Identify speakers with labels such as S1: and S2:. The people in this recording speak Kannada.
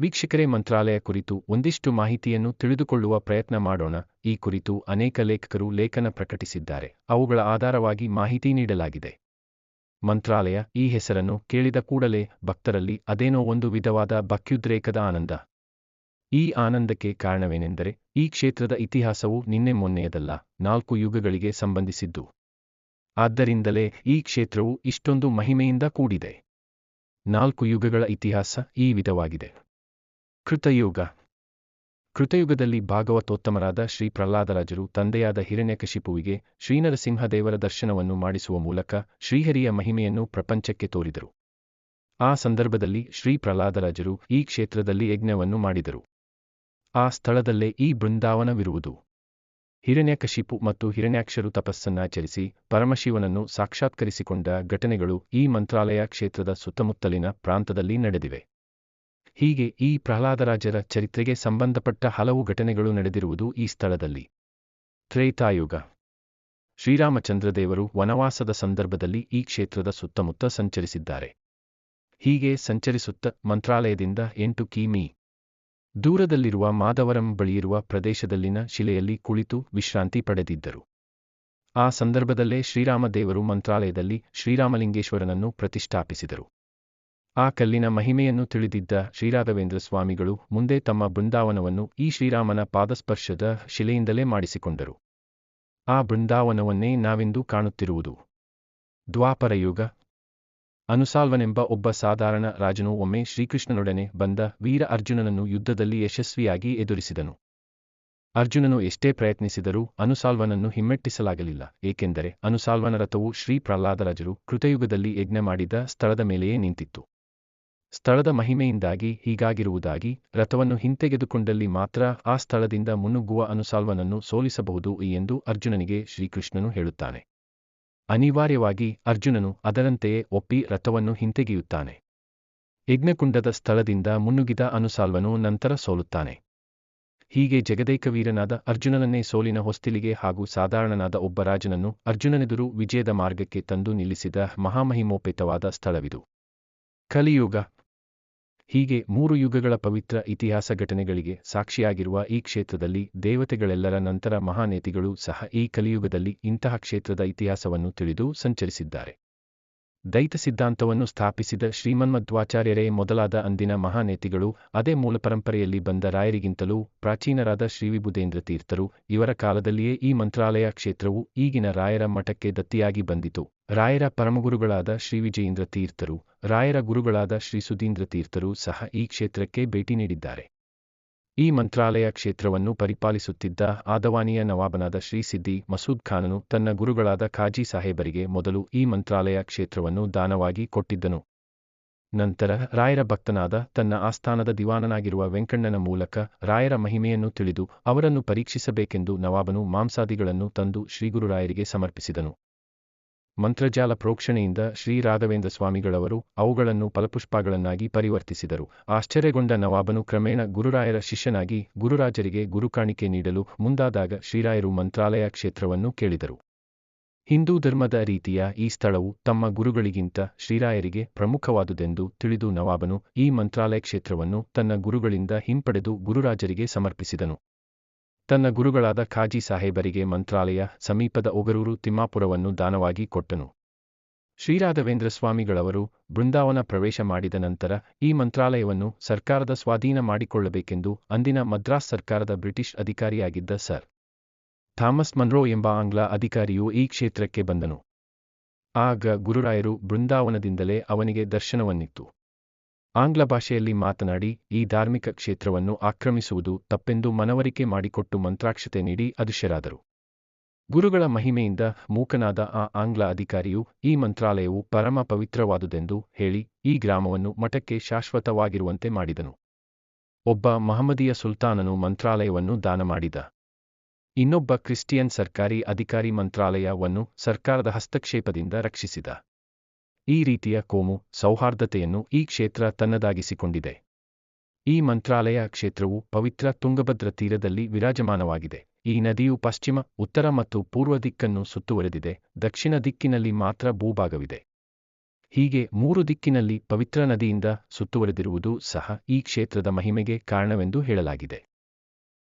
S1: ವೀಕ್ಷಕರೇ, ಮಂತ್ರಾಲಯ ಕುರಿತು ಒಂದಿಷ್ಟು ಮಾಹಿತಿಯನ್ನು ತಿಳಿದುಕೊಳ್ಳುವ ಪ್ರಯತ್ನ ಮಾಡೋಣ. ಈ ಕುರಿತು ಅನೇಕ ಲೇಖಕರು ಲೇಖನ ಪ್ರಕಟಿಸಿದ್ದಾರೆ. ಅವುಗಳ ಆಧಾರವಾಗಿ ಮಾಹಿತಿ ನೀಡಲಾಗಿದೆ. ಮಂತ್ರಾಲಯ ಈ ಹೆಸರನ್ನು ಕೇಳಿದ ಕೂಡಲೇ ಭಕ್ತರಲ್ಲಿ ಅದೇನೋ ಒಂದು ವಿಧವಾದ ಭಕ್ಯುದ್ರೇಕದ ಆನಂದ. ಈ ಆನಂದಕ್ಕೆ ಕಾರಣವೇನೆಂದರೆ, ಈ ಕ್ಷೇತ್ರದ ಇತಿಹಾಸವು ನಿನ್ನೆ ಮೊನ್ನೆಯದಲ್ಲ, ನಾಲ್ಕು ಯುಗಗಳಿಗೆ ಸಂಬಂಧಿಸಿದ್ದು. ಆದ್ದರಿಂದಲೇ ಈ ಕ್ಷೇತ್ರವು ಇಷ್ಟೊಂದು ಮಹಿಮೆಯಿಂದ ಕೂಡಿದೆ. ನಾಲ್ಕು ಯುಗಗಳ ಇತಿಹಾಸ ಈ ವಿಧವಾಗಿದೆ. ಕೃತಯುಗ. ಕೃತಯುಗದಲ್ಲಿ ಭಾಗವತೋತ್ತಮರಾದ ಶ್ರೀ ಪ್ರಹ್ಲಾದರಾಜರು ತಂದೆಯಾದ ಹಿರಣ್ಯಕಶಿಪುವಿಗೆ ಶ್ರೀನರಸಿಂಹದೇವರ ದರ್ಶನವನ್ನು ಮಾಡಿಸುವ ಮೂಲಕ ಶ್ರೀಹರಿಯ ಮಹಿಮೆಯನ್ನು ಪ್ರಪಂಚಕ್ಕೆ ತೋರಿದರು. ಆ ಸಂದರ್ಭದಲ್ಲಿ ಶ್ರೀ ಪ್ರಹ್ಲಾದರಾಜರು ಈ ಕ್ಷೇತ್ರದಲ್ಲಿ ಯಜ್ಞವನ್ನು ಮಾಡಿದರು. ಆ ಸ್ಥಳದಲ್ಲೇ ಈ ಬೃಂದಾವನವಿರುವುದು. ಹಿರಣ್ಯಕಶಿಪು ಮತ್ತು ಹಿರಣ್ಯಾಕ್ಷರು ತಪಸ್ಸನ್ನಾಚರಿಸಿ ಪರಮಶಿವನನ್ನು ಸಾಕ್ಷಾತ್ಕರಿಸಿಕೊಂಡ ಘಟನೆಗಳು ಈ ಮಂತ್ರಾಲಯ ಕ್ಷೇತ್ರದ ಸುತ್ತಮುತ್ತಲಿನ ಪ್ರಾಂತದಲ್ಲಿ ನಡೆದಿವೆ. ಹೀಗೆ ಈ ಪ್ರಹ್ಲಾದರಾಜರ ಚರಿತ್ರೆಗೆ ಸಂಬಂಧಪಟ್ಟ ಹಲವು ಘಟನೆಗಳು ನಡೆದಿರುವುದು ಈ ಸ್ಥಳದಲ್ಲಿ. ತ್ರೇತಾಯುಗ. ಶ್ರೀರಾಮಚಂದ್ರದೇವರು ವನವಾಸದ ಸಂದರ್ಭದಲ್ಲಿ ಈ ಕ್ಷೇತ್ರದ ಸುತ್ತಮುತ್ತ ಸಂಚರಿಸಿದ್ದಾರೆ. ಹೀಗೆ ಸಂಚರಿಸುತ್ತ ಮಂತ್ರಾಲಯದಿಂದ ಎಂಟು ಕಿಮೀ. ದೂರದಲ್ಲಿರುವ ಮಾಧವರಂ ಬಳಿಯಿರುವ ಪ್ರದೇಶದಲ್ಲಿನ ಶಿಲೆಯಲ್ಲಿ ಕುಳಿತು ವಿಶ್ರಾಂತಿ ಪಡೆದಿದ್ದರು. ಆ ಸಂದರ್ಭದಲ್ಲೇ ಶ್ರೀರಾಮದೇವರು ಮಂತ್ರಾಲಯದಲ್ಲಿ ಶ್ರೀರಾಮಲಿಂಗೇಶ್ವರನನ್ನು ಪ್ರತಿಷ್ಠಾಪಿಸಿದರು. ಆ ಕಲ್ಲಿನ ಮಹಿಮೆಯನ್ನು ತಿಳಿದಿದ್ದ ಶ್ರೀರಾಘವೇಂದ್ರ ಸ್ವಾಮಿಗಳು ಮುಂದೆ ತಮ್ಮ ಬೃಂದಾವನವನ್ನು ಈ ಶ್ರೀರಾಮನ ಪಾದಸ್ಪರ್ಶದ ಶಿಲೆಯಿಂದಲೇ ಮಾಡಿಸಿಕೊಂಡರು. ಆ ಬೃಂದಾವನವನ್ನೇ ನಾವಿಂದು ಕಾಣುತ್ತಿರುವುದು. ದ್ವಾಪರಯುಗ ಅನುಸಾಲ್ವನೆಂಬ ಒಬ್ಬ ಸಾಧಾರಣ ರಾಜನು ಒಮ್ಮೆ ಶ್ರೀಕೃಷ್ಣನೊಡನೆ ಬಂದ ವೀರ ಅರ್ಜುನನನ್ನು ಯುದ್ಧದಲ್ಲಿ ಯಶಸ್ವಿಯಾಗಿ ಎದುರಿಸಿದನು. ಅರ್ಜುನನು ಎಷ್ಟೇ ಪ್ರಯತ್ನಿಸಿದರೂ ಅನುಸಾಲ್ವನನ್ನು ಹಿಮ್ಮೆಟ್ಟಿಸಲಾಗಲಿಲ್ಲ, ಏಕೆಂದರೆ ಅನುಸಾಲ್ವನ ರಥವು ಶ್ರೀ ಪ್ರಹ್ಲಾದರಾಜರು ಕೃತಯುಗದಲ್ಲಿ ಯಜ್ಞ ಮಾಡಿದ ಸ್ಥಳದ ಮೇಲೆಯೇ ನಿಂತಿತ್ತು. ಸ್ಥಳದ ಮಹಿಮೆಯಿಂದಾಗಿ ಹೀಗಾಗಿರುವುದಾಗಿ ರಥವನ್ನು ಹಿಂತೆಗೆದುಕೊಂಡಲ್ಲಿ ಮಾತ್ರ ಆ ಸ್ಥಳದಿಂದ ಮುನ್ನುಗ್ಗುವ ಅನುಸಾಲ್ವನನ್ನು ಸೋಲಿಸಬಹುದು ಎಂದು ಅರ್ಜುನನಿಗೆ ಶ್ರೀಕೃಷ್ಣನು ಹೇಳುತ್ತಾನೆ. ಅನಿವಾರ್ಯವಾಗಿ ಅರ್ಜುನನು ಅದರಂತೆಯೇ ಒಪ್ಪಿ ರಥವನ್ನು ಹಿಂತೆಗೆಯುತ್ತಾನೆ. ಯಜ್ಞಕುಂಡದ ಸ್ಥಳದಿಂದ ಮುನ್ನುಗಿದ ಅನುಸಾಲ್ವನು ನಂತರ ಸೋಲುತ್ತಾನೆ. ಹೀಗೆ ಜಗದೇಕವೀರನಾದ ಅರ್ಜುನನನ್ನೇ ಸೋಲಿನ ಹೊಸ್ತಿಲಿಗೆ ಹಾಗೂ ಸಾಧಾರಣನಾದ ಒಬ್ಬ ರಾಜನನ್ನು ಅರ್ಜುನನೆದುರು ವಿಜಯದ ಮಾರ್ಗಕ್ಕೆ ತಂದು ನಿಲ್ಲಿಸಿದ ಮಹಾಮಹಿಮೋಪೇತವಾದ ಸ್ಥಳವಿದು. ಕಲಿಯುಗ ಹೀಗೆ ಮೂರು ಯುಗಗಳ ಪವಿತ್ರ ಇತಿಹಾಸ ಘಟನೆಗಳಿಗೆ ಸಾಕ್ಷಿಯಾಗಿರುವ ಈ ಕ್ಷೇತ್ರದಲ್ಲಿ ದೇವತೆಗಳೆಲ್ಲರ ನಂತರ ಮಹಾನೇತಿಗಳು ಸಹ ಈ ಕಲಿಯುಗದಲ್ಲಿ ಇಂತಹ ಕ್ಷೇತ್ರದ ಇತಿಹಾಸವನ್ನು ತಿಳಿದು ಸಂಚರಿಸಿದ್ದಾರೆ. ದೈತ ಸಿದ್ಧಾಂತವನ್ನು ಸ್ಥಾಪಿಸಿದ ಶ್ರೀಮನ್ಮಧ್ವಾಚಾರ್ಯರೇ ಮೊದಲಾದ ಅಂದಿನ ಮಹಾನೇತಿಗಳು, ಅದೇ ಮೂಲ ಪರಂಪರೆಯಲ್ಲಿ ಬಂದ ರಾಯರಿಗಿಂತಲೂ ಪ್ರಾಚೀನರಾದ ಶ್ರೀವಿಬುಧೇಂದ್ರ ತೀರ್ಥರು ಇವರ ಕಾಲದಲ್ಲಿಯೇ ಈ ಮಂತ್ರಾಲಯ ಕ್ಷೇತ್ರವು ಈಗಿನ ರಾಯರ ಮಠಕ್ಕೆ ದತ್ತಿಯಾಗಿ ಬಂದಿತು. ರಾಯರ ಪರಮಗುರುಗಳಾದ ಶ್ರೀ ವಿಜಯೇಂದ್ರ ತೀರ್ಥರು, ರಾಯರ ಗುರುಗಳಾದ ಶ್ರೀ ಸುಧೀಂದ್ರ ತೀರ್ಥರು ಸಹ ಈ ಕ್ಷೇತ್ರಕ್ಕೆ ಭೇಟಿ ನೀಡಿದ್ದಾರೆ. ಈ ಮಂತ್ರಾಲಯ ಕ್ಷೇತ್ರವನ್ನು ಪರಿಪಾಲಿಸುತ್ತಿದ್ದ ಆದವಾನಿಯ ನವಾಬನಾದ ಶ್ರೀ ಸಿದ್ದಿ ಮಸೂದ್ ಖಾನನು ತನ್ನ ಗುರುಗಳಾದ ಖಾಜಿ ಸಾಹೇಬರಿಗೆ ಮೊದಲು ಈ ಮಂತ್ರಾಲಯ ಕ್ಷೇತ್ರವನ್ನು ದಾನವಾಗಿ ಕೊಟ್ಟಿದ್ದನು. ನಂತರ ರಾಯರ ಭಕ್ತನಾದ ತನ್ನ ಆಸ್ಥಾನದ ದಿವಾನನಾಗಿರುವ ವೆಂಕಣ್ಣನ ಮೂಲಕ ರಾಯರ ಮಹಿಮೆಯನ್ನು ತಿಳಿದು ಅವರನ್ನು ಪರೀಕ್ಷಿಸಬೇಕೆಂದು ನವಾಬನು ಮಾಂಸಾದಿಗಳನ್ನು ತಂದು ಶ್ರೀಗುರುರಾಯರಿಗೆ ಸಮರ್ಪಿಸಿದನು. ಮಂತ್ರಜಾಲ ಪ್ರೋಕ್ಷಣೆಯಿಂದ ಶ್ರೀ ರಾಘವೇಂದ್ರ ಸ್ವಾಮಿಗಳವರು ಅವುಗಳನ್ನು ಫಲಪುಷ್ಪಗಳನ್ನಾಗಿ ಪರಿವರ್ತಿಸಿದರು. ಆಶ್ಚರ್ಯಗೊಂಡ ನವಾಬನು ಕ್ರಮೇಣ ಗುರುರಾಯರ ಶಿಷ್ಯನಾಗಿ ಗುರುರಾಜರಿಗೆ ಗುರುಕಾಣಿಕೆ ನೀಡಲು ಮುಂದಾದಾಗ ಶ್ರೀರಾಯರು ಮಂತ್ರಾಲಯ ಕ್ಷೇತ್ರವನ್ನು ಕೇಳಿದರು. ಹಿಂದೂ ಧರ್ಮದ ರೀತಿಯ ಈ ಸ್ಥಳವು ತಮ್ಮ ಗುರುಗಳಿಗಿಂತ ಶ್ರೀರಾಯರಿಗೆ ಪ್ರಮುಖವಾದುದೆಂದು ತಿಳಿದು ನವಾಬನು ಈ ಮಂತ್ರಾಲಯ ಕ್ಷೇತ್ರವನ್ನು ತನ್ನ ಗುರುಗಳಿಂದ ಹಿಂಪಡೆದು ಗುರುರಾಜರಿಗೆ ಸಮರ್ಪಿಸಿದನು. ತನ್ನ ಗುರುಗಳಾದ ಖಾಜಿ ಸಾಹೇಬರಿಗೆ ಮಂತ್ರಾಲಯ ಸಮೀಪದ ಒಗರೂರು ತಿಮ್ಮಾಪುರವನ್ನು ದಾನವಾಗಿ ಕೊಟ್ಟನು. ಶ್ರೀರಾಘವೇಂದ್ರ ಸ್ವಾಮಿಗಳವರು ಬೃಂದಾವನ ಪ್ರವೇಶ ಮಾಡಿದ ನಂತರ ಈ ಮಂತ್ರಾಲಯವನ್ನು ಸರ್ಕಾರದ ಸ್ವಾಧೀನ ಮಾಡಿಕೊಳ್ಳಬೇಕೆಂದು ಅಂದಿನ ಮದ್ರಾಸ್ ಸರ್ಕಾರದ ಬ್ರಿಟಿಷ್ ಅಧಿಕಾರಿಯಾಗಿದ್ದ ಸರ್ ಥಾಮಸ್ ಮನ್ರೋ ಎಂಬ ಆಂಗ್ಲ ಅಧಿಕಾರಿಯು ಈ ಕ್ಷೇತ್ರಕ್ಕೆ ಬಂದನು. ಆಗ ಗುರುರಾಯರು ಬೃಂದಾವನದಿಂದಲೇ ಅವನಿಗೆ ದರ್ಶನವನ್ನಿತ್ತು. ಆಂಗ್ಲ ಭಾಷೆಯಲ್ಲಿ ಮಾತನಾಡಿ, ಈ ಧಾರ್ಮಿಕ ಕ್ಷೇತ್ರವನ್ನು ಆಕ್ರಮಿಸುವುದು ತಪ್ಪೆಂದು ಮನವರಿಕೆ ಮಾಡಿಕೊಟ್ಟು ಮಂತ್ರಾಕ್ಷತೆ ನೀಡಿ ಅದೃಶ್ಯರಾದರು ಗುರುಗಳ ಮಹಿಮೆಯಿಂದ ಮೂಕನಾದ ಆ ಆಂಗ್ಲ ಅಧಿಕಾರಿಯು ಈ ಮಂತ್ರಾಲಯವು ಪರಮ ಪವಿತ್ರವಾದುದೆಂದು ಹೇಳಿ ಈ ಗ್ರಾಮವನ್ನು ಮಠಕ್ಕೆ ಶಾಶ್ವತವಾಗಿರುವಂತೆ ಮಾಡಿದನು. ಒಬ್ಬ ಮಹಮ್ಮದಿಯ ಸುಲ್ತಾನನು ಮಂತ್ರಾಲಯವನ್ನು ದಾನ ಮಾಡಿದ. ಇನ್ನೊಬ್ಬ ಕ್ರಿಸ್ಟಿಯನ್ ಸರ್ಕಾರಿ ಅಧಿಕಾರಿ ಮಂತ್ರಾಲಯವನ್ನು ಸರ್ಕಾರದ ಹಸ್ತಕ್ಷೇಪದಿಂದ ರಕ್ಷಿಸಿದ. ಈ ರೀತಿಯ ಕೋಮು ಸೌಹಾರ್ದತೆಯನ್ನು ಈ ಕ್ಷೇತ್ರ ತನ್ನದಾಗಿಸಿಕೊಂಡಿದೆ. ಈ ಮಂತ್ರಾಲಯ ಕ್ಷೇತ್ರವು ಪವಿತ್ರ ತುಂಗಭದ್ರ ತೀರದಲ್ಲಿ ವಿರಾಜಮಾನವಾಗಿದೆ. ಈ ನದಿಯು ಪಶ್ಚಿಮ, ಉತ್ತರ ಮತ್ತು ಪೂರ್ವ ದಿಕ್ಕನ್ನು ಸುತ್ತುವರೆದಿದೆ. ದಕ್ಷಿಣ ದಿಕ್ಕಿನಲ್ಲಿ ಮಾತ್ರ ಭೂಭಾಗವಿದೆ. ಹೀಗೆ ಮೂರು ದಿಕ್ಕಿನಲ್ಲಿ ಪವಿತ್ರ ನದಿಯಿಂದ ಸುತ್ತುವರೆದಿರುವುದು ಸಹ ಈ ಕ್ಷೇತ್ರದ ಮಹಿಮೆಗೆ ಕಾರಣವೆಂದು ಹೇಳಲಾಗಿದೆ.